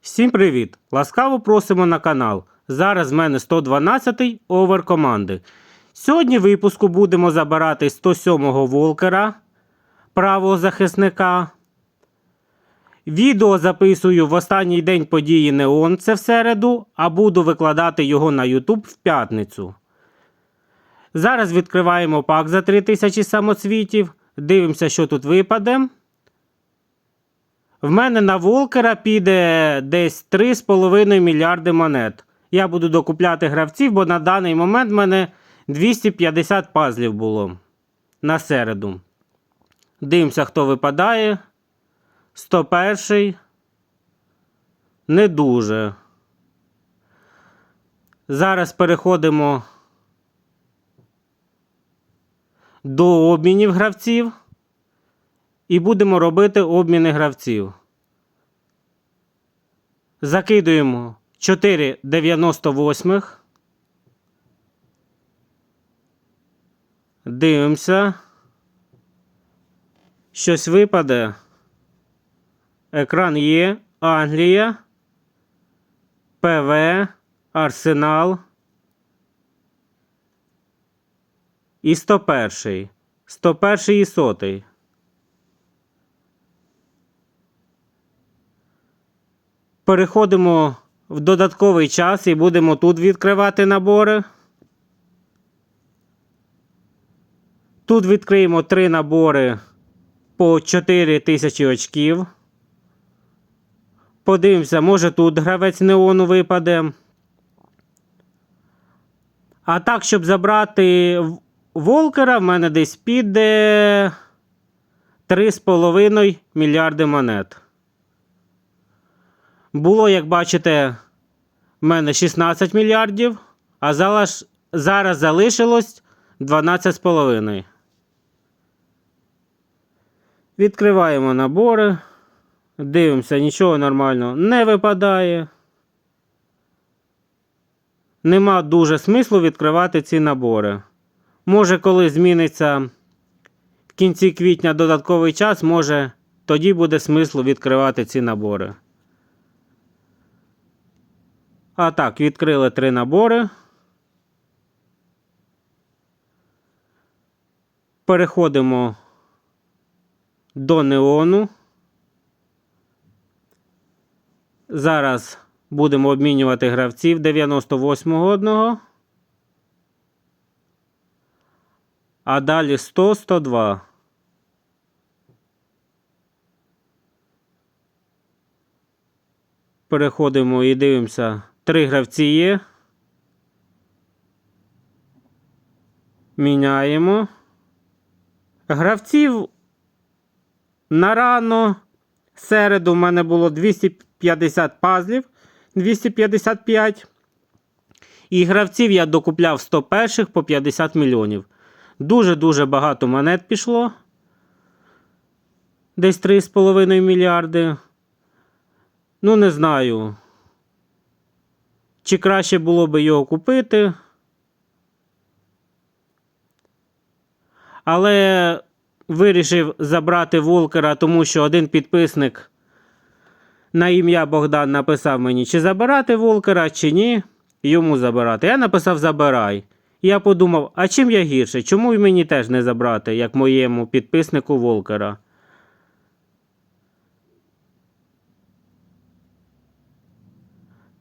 Всім привіт! Ласкаво просимо на канал. Зараз в мене 112-й овер команди. Сьогодні в випуску будемо забирати 107-го волкера, правого захисника. Відео записую в останній день події Неон, це в середу, а буду викладати його на YouTube в п'ятницю. Зараз відкриваємо пак за 3000 самоцвітів. Дивимося, що тут випаде. В мене на Волкера піде десь 3,5 мільярди монет. Я буду докупляти гравців, бо на даний момент в мене 250 пазлів було на середу. Дивимося, хто випадає. 101. Не дуже. Зараз переходимо до обмінів гравців. І будемо робити обміни гравців. Закидуємо 4,98. Дивимося. Щось випаде. Екран є. Англія. ПВ. Арсенал. І 101. 101 і 100. Переходимо в додатковий час і будемо тут відкривати набори. Тут відкриємо три набори по 4 тисячі очків. Подивимося, може тут гравець неону випаде. А так, щоб забрати Волкера, в мене десь піде 3,5 мільярди монет. Було, як бачите, в мене 16 мільярдів, а зараз, зараз залишилось 12,5. Відкриваємо набори. Дивимося, нічого нормального не випадає. Нема дуже смислу відкривати ці набори. Може, коли зміниться в кінці квітня додатковий час, може тоді буде смислу відкривати ці набори. А так, відкрили три набори. Переходимо до неону. Зараз будемо обмінювати гравців 98-го одного. А далі 100, 102. Переходимо і дивимося. Три гравці є. Міняємо. Гравців на рано. Середу в мене було 250 пазлів. 255. І гравців я докупляв 100 перших по 50 мільйонів. Дуже-дуже багато монет пішло. Десь 3,5 мільярди. Ну, не знаю. Чи краще було би його купити. Але вирішив забрати Волкера, тому що один підписник на ім'я Богдан написав мені, чи забирати Волкера, чи ні. Йому забирати. Я написав забирай. Я подумав, а чим я гірше? Чому мені теж не забрати, як моєму підписнику Волкера?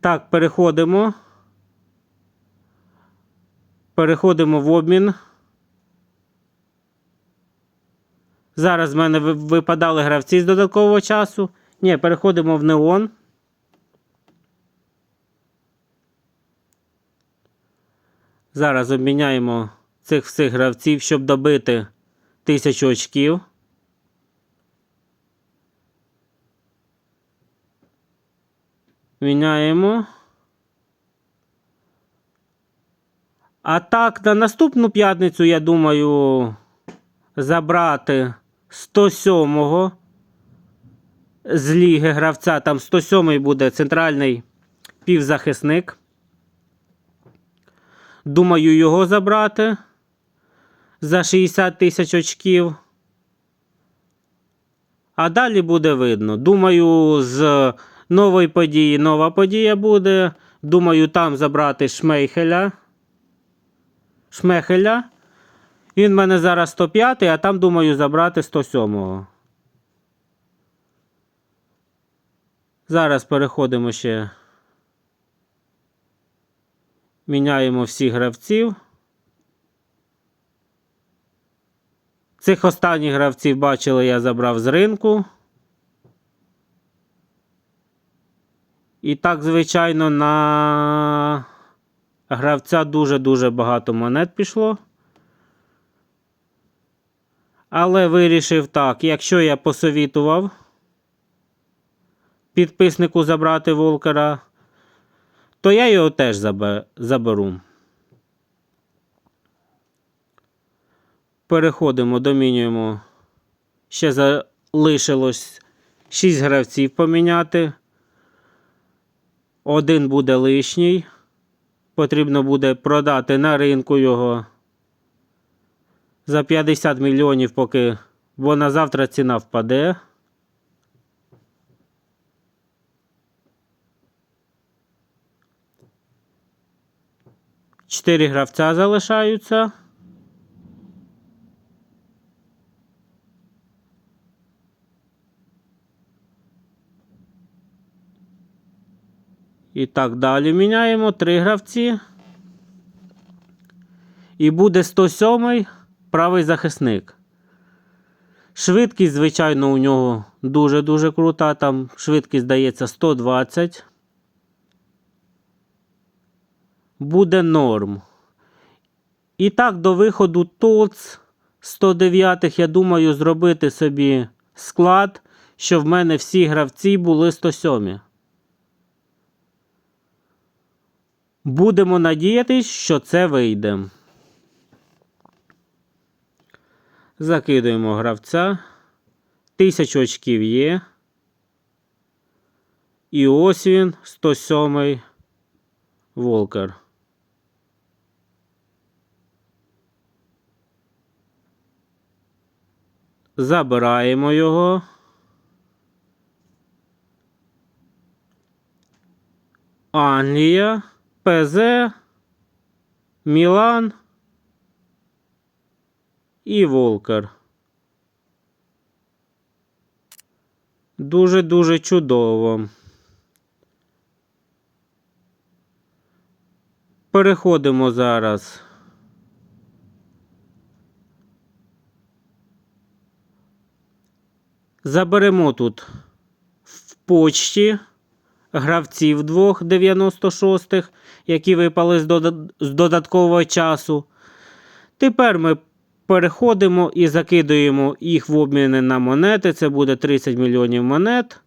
Так, переходимо. Переходимо в обмін. Зараз в мене випадали гравці з додаткового часу. Ні, переходимо в неон. Зараз обміняємо цих всіх гравців, щоб добити тисячу очків. Міняємо. А так, на наступну п'ятницю, я думаю, забрати 107-го з ліги гравця. Там 107-й буде центральний півзахисник. Думаю, його забрати за 60 тисяч очків. А далі буде видно. Думаю, з нової події нова подія буде. Думаю, там забрати Шмейхеля. Шмехеля. Він в мене зараз 105, а там думаю забрати 107. Зараз переходимо ще. Міняємо всіх гравців. Цих останніх гравців бачили, я забрав з ринку. І так, звичайно, на гравця дуже-дуже багато монет пішло. Але вирішив так, якщо я посовітував підписнику забрати Волкера, то я його теж заберу. Переходимо, домінюємо. Ще залишилось 6 гравців поміняти. Один буде лишній. Потрібно буде продати на ринку його за 50 мільйонів, поки, бо на завтра ціна впаде. Чотири гравця залишаються. І так далі міняємо три гравці. І буде 107 правий захисник. Швидкість, звичайно, у нього дуже-дуже крута. Там швидкість здається 120. Буде норм. І так, до виходу ТОЦ 109 я думаю зробити собі склад, щоб в мене всі гравці були 107. Будемо надіятись, що це вийде. Закидуємо гравця. Тисячу очків є. І ось він, 107 Волкер. Забираємо його. Англія, ПЗ, Мілан і Волкер. Дуже-дуже чудово. Переходимо зараз. Заберемо тут в почті гравців двох 96-х, які випали з, додаткового часу. Тепер ми переходимо і закидуємо їх в обміни на монети. Це буде 30 мільйонів монет.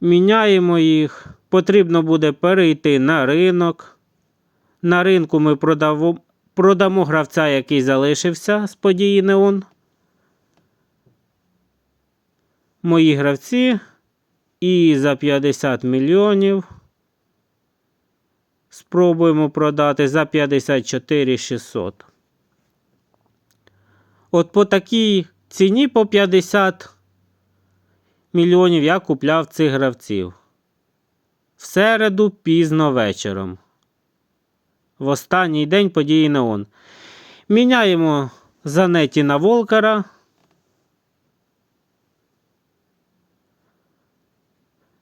Міняємо їх. Потрібно буде перейти на ринок. На ринку ми продамо, гравця, який залишився з події Неон. Мої гравці. І за 50 мільйонів. Спробуємо продати за 54 600. От по такій ціні по 50 мільйонів я купляв цих гравців. В середу пізно вечором. В останній день події Неон. Міняємо занеті на Волкера.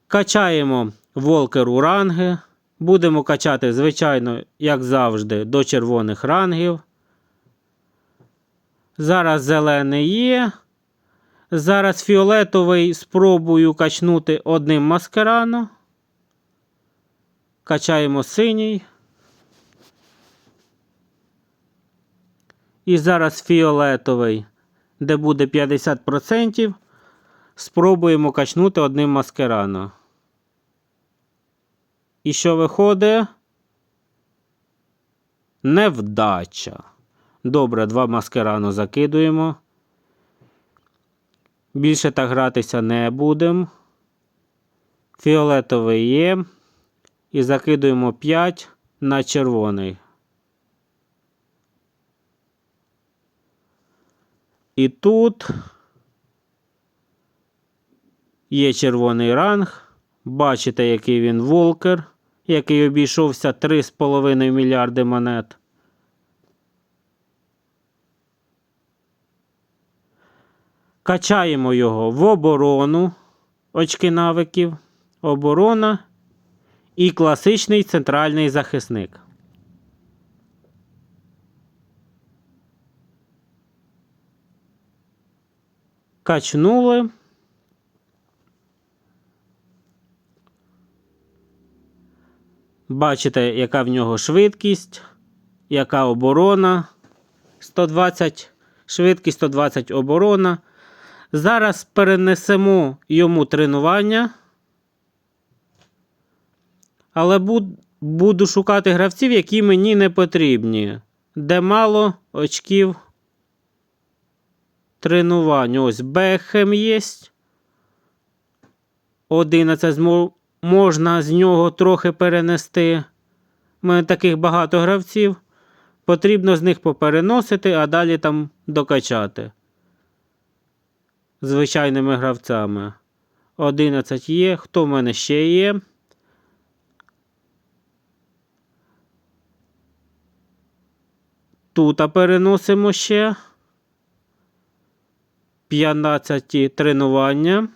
Качаємо Волкеру ранги. Будемо качати, звичайно, як завжди, до червоних рангів. Зараз зелений є. Зараз фіолетовий спробую качнути одним маскарано. Качаємо синій. І зараз фіолетовий, де буде 50%. Спробуємо качнути одним маскарано. І що виходить? Невдача. Добре, два маскарано закидуємо. Більше так гратися не будемо. Фіолетовий є. І закидуємо 5 на червоний. І тут Є червоний ранг. Бачите, який він волкер, який обійшовся 3,5 мільярди монет. Качаємо його в оборону. Очки навиків. Оборона і класичний центральний захисник. Качнули. Бачите, яка в нього швидкість, яка оборона. 120 швидкість, 120 оборона. Зараз перенесемо йому тренування. Але буду шукати гравців, які мені не потрібні. Де мало очків тренувань. Ось Бехем є. 11 змо- можна з нього трохи перенести. У мене таких багато гравців. Потрібно з них попереносити, а далі там докачати. Звичайними гравцями. 11 є. Хто в мене ще є? Тут переносимо ще 15 тренування.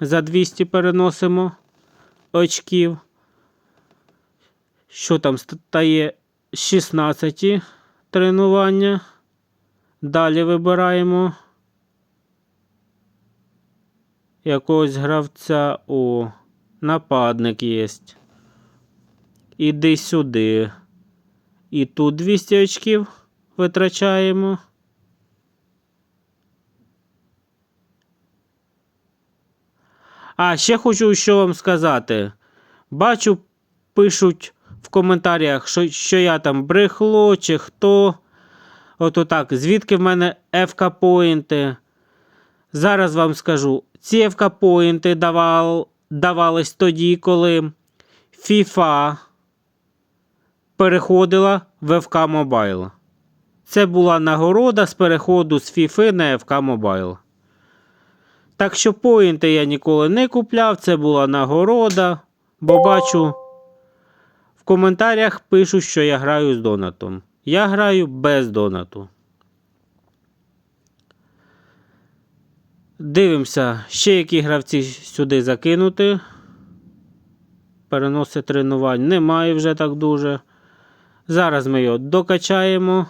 За 200 переносимо очків. Що там стає 16 тренування. Далі вибираємо якогось гравця. О, нападник є. Іди сюди. І тут 200 очків витрачаємо. А, ще хочу що вам сказати. Бачу, пишуть в коментарях, що, що я там брехло чи хто. Ото так, звідки в мене FK поінти. Зараз вам скажу, ці FK поінти давал, давались тоді, коли FIFA переходила в FK Mobile. Це була нагорода з переходу з FIFA на FK Mobile. Так що поінти я ніколи не купляв, це була нагорода, бо бачу в коментарях пишуть, що я граю з донатом. Я граю без донату. Дивимося, ще які гравці сюди закинути. Переноси тренувань немає вже так дуже. Зараз ми його докачаємо,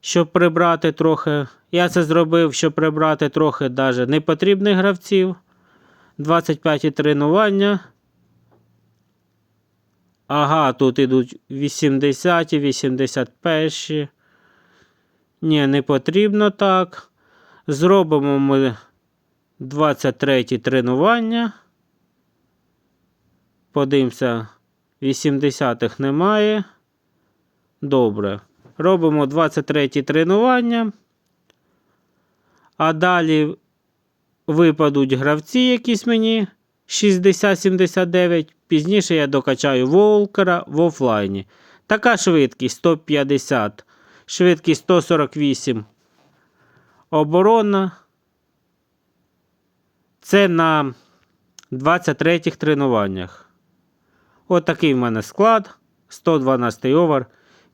щоб прибрати трохи. Я це зробив, щоб прибрати трохи даже непотрібних гравців. 25 тренування. Ага, тут ідуть 80, 81. Ні, не потрібно так. Зробимо ми 23 тренування. Подивимося, 80-х немає. Добре. Робимо 23 тренування. А далі випадуть гравці якісь мені 60-79. Пізніше я докачаю волкера в офлайні. Така швидкість 150, швидкість 148. Оборона. Це на 23 тренуваннях. Отакий в мене склад. 112 овер.